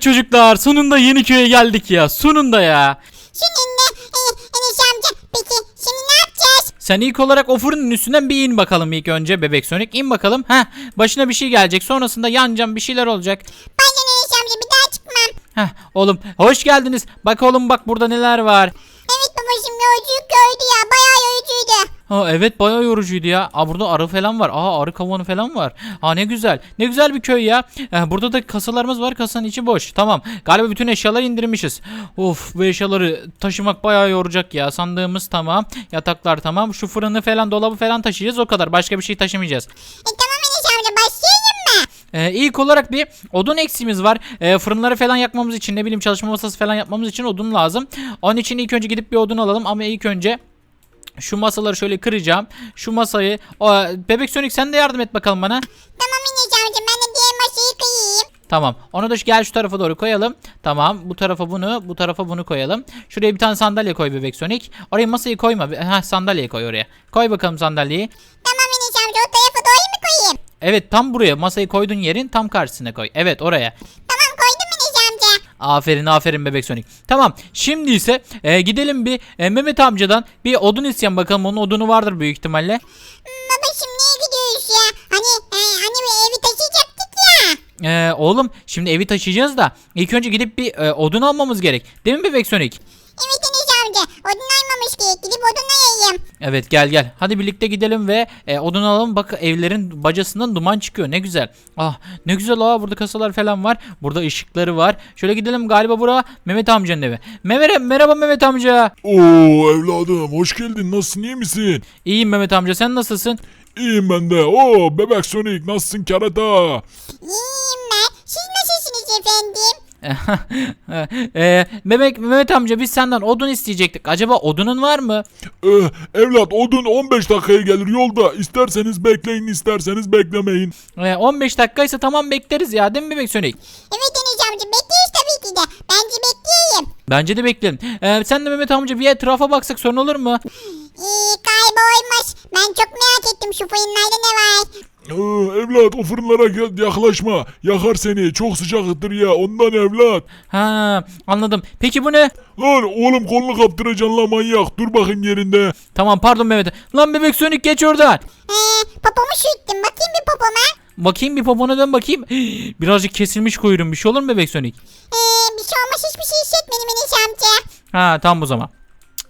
Evet çocuklar sonunda yeni köye geldik ya. Sonunda ya. Seninle e, Enes amca. Peki şimdi ne yapacağız? Sen ilk olarak o fırının üstünden bir in bakalım ilk önce bebek Sonic. in bakalım. Heh başına bir şey gelecek. Sonrasında yanacağım bir şeyler olacak. Bazen Enes amca bir daha çıkmam. Heh oğlum hoş geldiniz. Bak oğlum bak burada neler var. Evet babacığım yolculuk gördü ya. Bayağı yorucuydu. Ha evet bayağı yorucuydu ya. Aa burada arı falan var. Aa arı kovanı falan var. Aa ne güzel. Ne güzel bir köy ya. Ee, burada da kasalarımız var. Kasanın içi boş. Tamam. Galiba bütün eşyaları indirmişiz. Of bu eşyaları taşımak bayağı yoracak ya. Sandığımız tamam. Yataklar tamam. Şu fırını falan dolabı falan taşıyacağız. O kadar. Başka bir şey taşımayacağız. E tamam Enes amca başlayalım mı? Ee, ilk olarak bir odun eksiğimiz var. Ee, fırınları falan yakmamız için ne bileyim çalışma masası falan yapmamız için odun lazım. Onun için ilk önce gidip bir odun alalım ama ilk önce şu masaları şöyle kıracağım. Şu masayı. Aa, Bebek Sonic sen de yardım et bakalım bana. Tamam Enes amca ben de diğer masayı kıyayım. Tamam. Onu da şu- gel şu tarafa doğru koyalım. Tamam. Bu tarafa bunu, bu tarafa bunu koyalım. Şuraya bir tane sandalye koy Bebek Sonic. Oraya masayı koyma. Ha sandalyeyi koy oraya. Koy bakalım sandalyeyi. Tamam Enes amca o tarafa doğru mu koyayım? Evet tam buraya. Masayı koyduğun yerin tam karşısına koy. Evet oraya. Tamam koydum. Aferin aferin bebek Sonic. Tamam şimdi ise e, gidelim bir e, Mehmet amcadan bir odun isteyen bakalım onun odunu vardır büyük ihtimalle. Babacığım niye gidiyoruz ya? Hani e, hani evi taşıyacaktık ya. E, oğlum şimdi evi taşıyacağız da ilk önce gidip bir e, odun almamız gerek. Değil mi bebek Sonic? Odun almamış ki gidip odun ayayım. Evet gel gel. Hadi birlikte gidelim ve e, odun alalım. Bak evlerin bacasından duman çıkıyor. Ne güzel. Ah ne güzel aa burada kasalar falan var. Burada ışıkları var. Şöyle gidelim galiba bura Mehmet amcanın evi. Mehmet merhaba Mehmet amca. Oo evladım hoş geldin nasılsın iyi misin? İyiyim Mehmet amca sen nasılsın? İyiyim ben de. Oo bebek Sonic nasılsın kerata? İyiyim ben. Siz nasılsınız efendim? ee, Mehmet, Mehmet amca biz senden odun isteyecektik. Acaba odunun var mı? Ee, evlat odun 15 dakikaya gelir yolda. İsterseniz bekleyin isterseniz beklemeyin. Ee, 15 dakikaysa tamam bekleriz ya değil mi Bebek Sonic? Evet Enes amca bekliyoruz tabii ki de. Bence bekleyeyim. Bence de bekleyelim. Ee, sen de Mehmet amca bir etrafa baksak sorun olur mu? İyi kaybolmuş. Ben çok merak ettim şu fırınlarda ne var. Ee, evlat o fırınlara gel- yaklaşma. Yakar seni çok sıcaktır ya ondan evlat. Ha anladım. Peki bu ne? Lan oğlum kolunu kaptıracaksın lan manyak. Dur bakayım yerinde. Tamam pardon Mehmet. Lan Bebek Sonic geç oradan. Ee, popomu şüttüm. Bakayım bir popoma. Bakayım bir popona dön bakayım. Birazcık kesilmiş kuyruğun bir şey olur mu Bebek Sonic? Ee, bir şey olmaz hiçbir şey hissetmedim Enes amca. Ha tamam o zaman.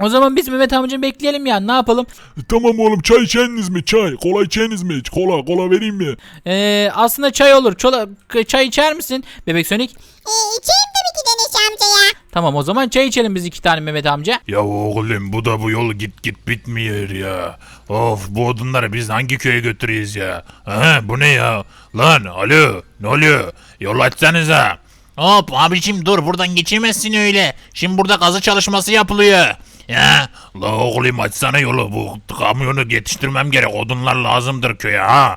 O zaman biz Mehmet amcayı bekleyelim ya ne yapalım? Tamam oğlum çay içeniz mi çay? Kola içeniz mi? Kola kola vereyim mi? Ee, aslında çay olur. Çola, çay içer misin Bebek Sonic? Ee, içeyim tabii ki de Enes amca ya. Tamam o zaman çay içelim biz iki tane Mehmet amca. Ya oğlum bu da bu yol git git bitmiyor ya. Of bu odunları biz hangi köye götürüyoruz ya? Aha, bu ne ya? Lan alo ne oluyor? Yol açsanıza. Hop abicim dur buradan geçemezsin öyle. Şimdi burada kazı çalışması yapılıyor. Ya la oğlum açsana yolu bu kamyonu yetiştirmem gerek odunlar lazımdır köye ha.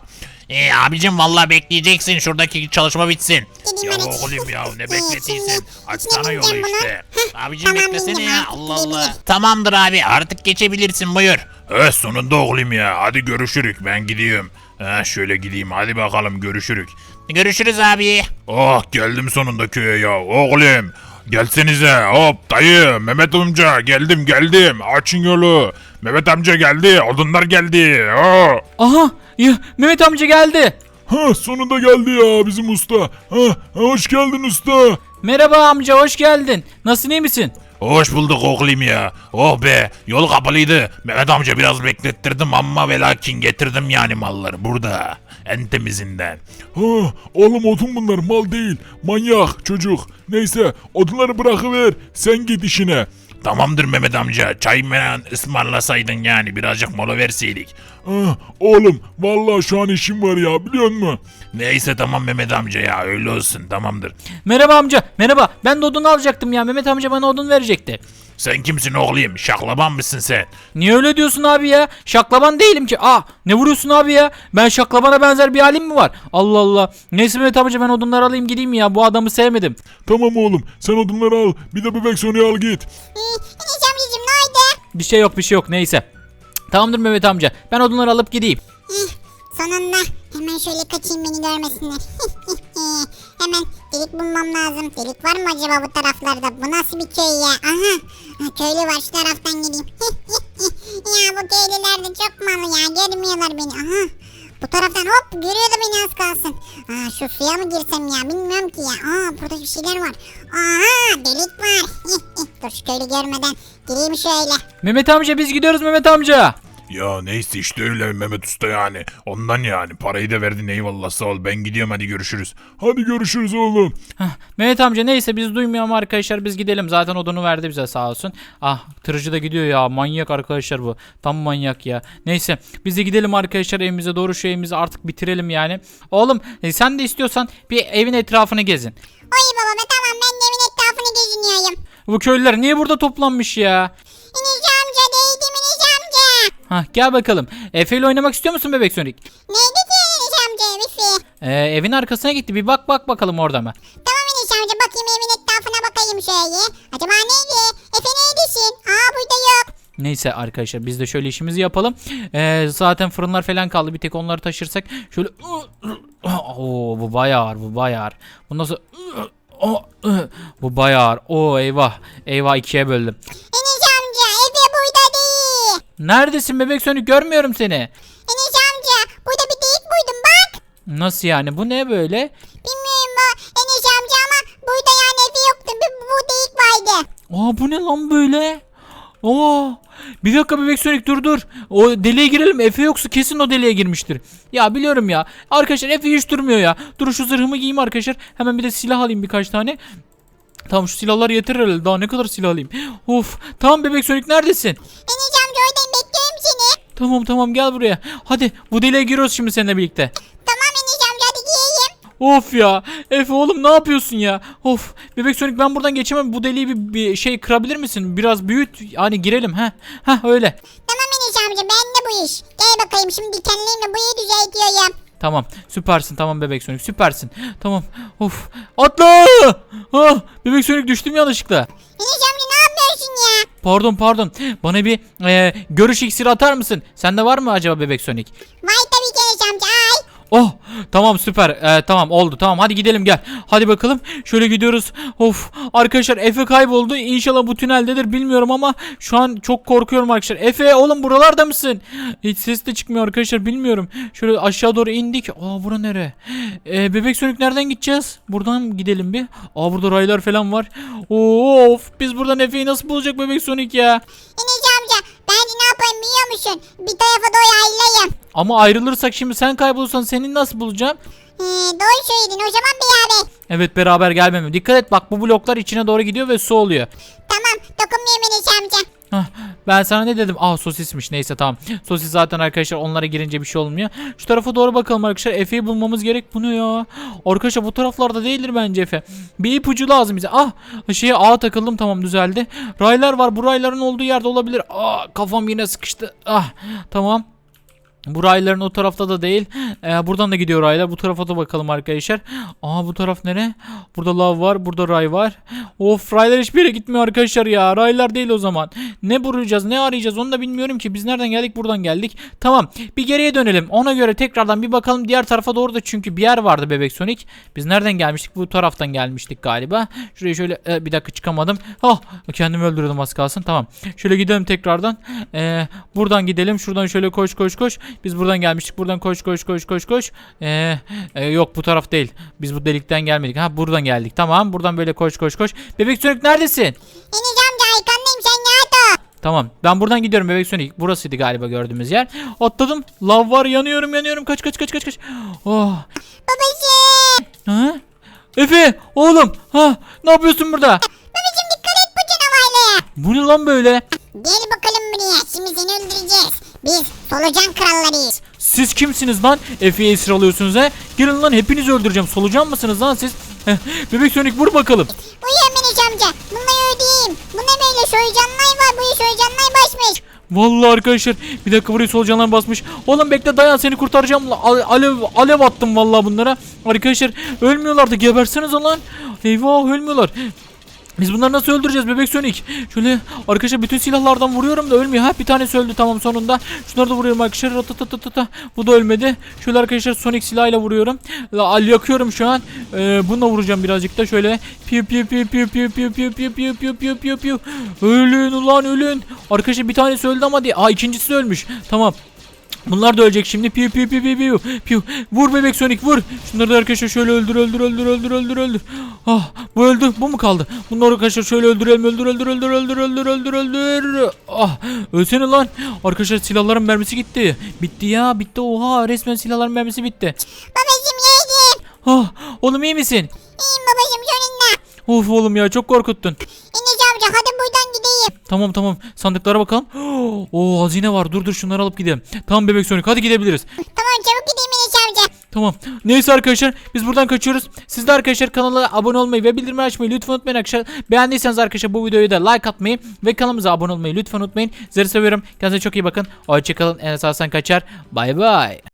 E abicim vallahi bekleyeceksin şuradaki çalışma bitsin. Ya ben oğlum ya ne bekletiyorsun? Açsana yolu buna. işte. Heh, Abicim tamam, beklesene ya artık, Allah Allah. gidebilirim. Tamamdır abi artık geçebilirsin buyur. Evet sonunda oğlum ya hadi görüşürük ben gidiyorum. Ha, şöyle gideyim hadi bakalım görüşürük. Görüşürüz abi. Oh geldim sonunda köye ya oğlum. Gelsenize hop dayı Mehmet amca geldim geldim açın yolu. Mehmet amca geldi odunlar geldi. Oh. Aha ya, Mehmet amca geldi. Ha sonunda geldi ya bizim usta. Ha hoş geldin usta. Merhaba amca hoş geldin. Nasılsın iyi misin? Hoş bulduk oğlum ya. Oh be yol kapalıydı. Mehmet amca biraz beklettirdim ama ve lakin getirdim yani malları burada. En temizinden. Ha oğlum odun bunlar mal değil. Manyak çocuk. Neyse odunları bırakıver. Sen git işine. Tamamdır Mehmet amca. Çay falan ısmarlasaydın yani birazcık mola verseydik. Ha, oğlum vallahi şu an işim var ya biliyor musun? Neyse tamam Mehmet amca ya öyle olsun tamamdır. Merhaba amca merhaba. Ben de odun alacaktım ya. Mehmet amca bana odun verecekti. Sen kimsin oğlum? Şaklaban mısın sen? Niye öyle diyorsun abi ya? Şaklaban değilim ki. Aa ne vuruyorsun abi ya? Ben şaklabana benzer bir halim mi var? Allah Allah. Neyse Mehmet amca ben odunları alayım gideyim ya. Bu adamı sevmedim. Tamam oğlum sen odunları al. Bir de bebek Sony'i al git. Enes amcacığım ne oldu? Bir şey yok bir şey yok neyse. Tamamdır Mehmet amca. Ben odunları alıp gideyim. Eh, sonunda hemen şöyle kaçayım beni görmesinler. hemen delik bulmam lazım. Delik var mı acaba bu taraflarda? Bu nasıl bir köy ya? Aha. Ha, köylü var şu taraftan gideyim. ya bu köylüler de çok malı ya. Görmüyorlar beni. Aha. Bu taraftan hop görüyordu beni az kalsın. Aa, şu suya mı girsem ya bilmiyorum ki ya. Aa burada bir şeyler var. Aha delik var. Dur şu köylü görmeden gireyim şöyle. Mehmet amca biz gidiyoruz Mehmet amca. Ya neyse işte öyle Mehmet Usta yani. Ondan yani parayı da verdin eyvallah sağ ol. Ben gidiyorum hadi görüşürüz. Hadi görüşürüz oğlum. Hah, Mehmet amca neyse biz duymuyor arkadaşlar biz gidelim. Zaten odunu verdi bize sağ olsun. Ah tırıcı da gidiyor ya manyak arkadaşlar bu. Tam manyak ya. Neyse biz de gidelim arkadaşlar evimize doğru şu evimizi artık bitirelim yani. Oğlum e, sen de istiyorsan bir evin etrafını gezin. Oy baba be tamam ben de evin etrafını geziniyorum. Bu köylüler niye burada toplanmış ya? Enes Hah gel bakalım. Efe ile oynamak istiyor musun bebek Sonic? Neydi ki Enes amca Wifi? Ee, evin arkasına gitti bir bak bak bakalım orada mı? Tamam Enes amca bakayım evin etrafına bakayım şöyle. Acaba neydi? Efe neydesin? Aa burada yok. Neyse arkadaşlar biz de şöyle işimizi yapalım. Ee, zaten fırınlar falan kaldı. Bir tek onları taşırsak şöyle Oo bu bayağı ağır, bu bayağı ağır. Bu nasıl bu bayağı ağır. Oo eyvah. Eyvah ikiye böldüm. Enes amca Efe burada değil. Neredesin bebek Sonic görmüyorum seni. Enes amca burada bir delik buydum bak. Nasıl yani bu ne böyle? Bilmiyorum bu Enes amca ama burada yani Efe yoktu. Bir, bu delik vardı. Aa bu ne lan böyle? Oo bir dakika bebek Sonic dur dur. O deliğe girelim. Efe yoksa kesin o deliğe girmiştir. Ya biliyorum ya. Arkadaşlar Efe hiç durmuyor ya. Dur şu zırhımı giyeyim arkadaşlar. Hemen bir de silah alayım birkaç tane. Tamam şu silahlar yeter herhalde. Daha ne kadar silah alayım? Of. Tamam bebek Sonic neredesin? Enes Tamam tamam gel buraya. Hadi bu deliğe giriyoruz şimdi seninle birlikte. Tamam amca hadi giyeyim. Of ya. Efe oğlum ne yapıyorsun ya? Of. Bebek Sonic ben buradan geçemem. Bu deliği bir, bir şey kırabilir misin? Biraz büyüt. Hani girelim. ha. Ha öyle. Tamam Enes amca ben de bu iş. Gel bakayım şimdi dikenlerimle burayı düzeltiyorum. Tamam süpersin tamam bebek Sonic süpersin. Tamam of atla. Ah, bebek Sonic düştüm yanlışlıkla. Enes Pardon pardon bana bir e, görüş iksiri atar mısın? Sende var mı acaba bebek Sonic? Vay ki Enes amca ay. Oh tamam süper. E, tamam oldu. Tamam hadi gidelim gel. Hadi bakalım. Şöyle gidiyoruz. Of arkadaşlar Efe kayboldu. İnşallah bu tüneldedir bilmiyorum ama şu an çok korkuyorum arkadaşlar. Efe oğlum buralarda mısın? Hiç ses de çıkmıyor arkadaşlar bilmiyorum. Şöyle aşağı doğru indik. Aa bura nere? E, bebek sönük nereden gideceğiz? Buradan gidelim bir. Aa burada raylar falan var. Of biz buradan Efe'yi nasıl bulacak bebek sönük ya? Enes amca bence ne yapayım biliyor musun? Bir tarafa doğru ayrılayım. Ama ayrılırsak şimdi sen kaybolursan seni nasıl bulacağım Ee, doğru söyledin o zaman beraber. Evet beraber gelmeme. Dikkat et bak bu bloklar içine doğru gidiyor ve su oluyor. Tamam dokunmuyorum Enes amca. Hah, ben sana ne dedim? Aa sosismiş neyse tamam. Sosis zaten arkadaşlar onlara girince bir şey olmuyor. Şu tarafa doğru bakalım arkadaşlar. Efe'yi bulmamız gerek. Bu ne ya? Arkadaşlar bu taraflarda değildir bence Efe. Bir ipucu lazım bize. Ah şeye ağa takıldım tamam düzeldi. Raylar var. Bu rayların olduğu yerde olabilir. Aa kafam yine sıkıştı. Ah tamam. Bu rayların o tarafta da değil. Ee, buradan da gidiyor raylar. Bu tarafa da bakalım arkadaşlar. Aa bu taraf nere? Burada lav var. Burada ray var. Of raylar hiçbir yere gitmiyor arkadaşlar ya. Raylar değil o zaman. Ne bulacağız ne arayacağız onu da bilmiyorum ki. Biz nereden geldik buradan geldik. Tamam bir geriye dönelim. Ona göre tekrardan bir bakalım diğer tarafa doğru da çünkü bir yer vardı bebek Sonic. Biz nereden gelmiştik? Bu taraftan gelmiştik galiba. Şuraya şöyle e, bir dakika çıkamadım. Ah kendimi öldürdüm az kalsın. Tamam. Şöyle gidelim tekrardan. Ee, buradan gidelim. Şuradan şöyle koş koş koş. Biz buradan gelmiştik. Buradan koş koş koş koş koş. Ee, e, yok bu taraf değil. Biz bu delikten gelmedik. Ha buradan geldik. Tamam. Buradan böyle koş koş koş. Bebek Sonic neredesin? Amca arkandayım sen ol. Tamam. Ben buradan gidiyorum Bebek Sonic. Burasıydı galiba gördüğümüz yer. Atladım. Lav var. Yanıyorum yanıyorum. Kaç kaç kaç kaç kaç. Oh. Babacım. Ha? Efe oğlum. Ha ne yapıyorsun burada? Babacım dikkat et bu canavarlara. Bu ne lan böyle? Gel bakalım şimdi seni öldüreceğiz. Biz solucan krallarıyız. Siz kimsiniz lan? Efe'yi esir alıyorsunuz he? Gelin lan hepinizi öldüreceğim. Solucan mısınız lan siz? Bebek Sonic vur bakalım. Uyan Enes amca. Bunları ödeyeyim. Bu ne böyle soycanlar var. Bu soycanlar basmış. Vallahi arkadaşlar bir dakika buraya solucanlar basmış. Oğlum bekle dayan seni kurtaracağım. Alev alev attım vallahi bunlara. Arkadaşlar ölmüyorlardı geberseniz lan. Eyvah ölmüyorlar. Biz bunları nasıl öldüreceğiz bebek Sonic? Şöyle arkadaşlar bütün silahlardan vuruyorum da ölmüyor. Ha bir tanesi öldü tamam sonunda. Şunları da vuruyorum arkadaşlar. Ratatatatata. Bu da ölmedi. Şöyle arkadaşlar Sonic silahıyla vuruyorum. La, yakıyorum şu an. Ee, bununla vuracağım birazcık da şöyle. Piu piu piu piu piu piu piu piu piu piu piu piu piu. Ölün ulan ölün. Arkadaşlar bir tanesi öldü ama diye. Aa ikincisi ölmüş. Tamam. Bunlar da ölecek şimdi. Piu piu piu piu piu. piu. Vur bebek Sonic vur. Şunları da arkadaşlar şöyle öldür öldür öldür öldür öldür öldür. Ah bu öldü. Bu mu kaldı? Bunları arkadaşlar şöyle öldürelim öldür öldür öldür öldür öldür öldür öldür. Ah ölsene lan. Arkadaşlar silahların mermisi gitti. Bitti ya bitti. Oha resmen silahların mermisi bitti. Babacım yedim. Ah oğlum iyi misin? İyiyim babacım sonunda. Of oğlum ya çok korkuttun. Tamam tamam sandıklara bakalım. Oo hazine var. Dur dur şunları alıp gidelim. Tamam bebek Sonic hadi gidebiliriz. Tamam çabuk gideyim Enes amca. Tamam. Neyse arkadaşlar biz buradan kaçıyoruz. Siz de arkadaşlar kanala abone olmayı ve bildirim açmayı lütfen unutmayın arkadaşlar. Beğendiyseniz arkadaşlar bu videoyu da like atmayı ve kanalımıza abone olmayı lütfen unutmayın. Sizleri seviyorum. Kendinize çok iyi bakın. Hoşçakalın. Enes Hasan Kaçar. Bay bay.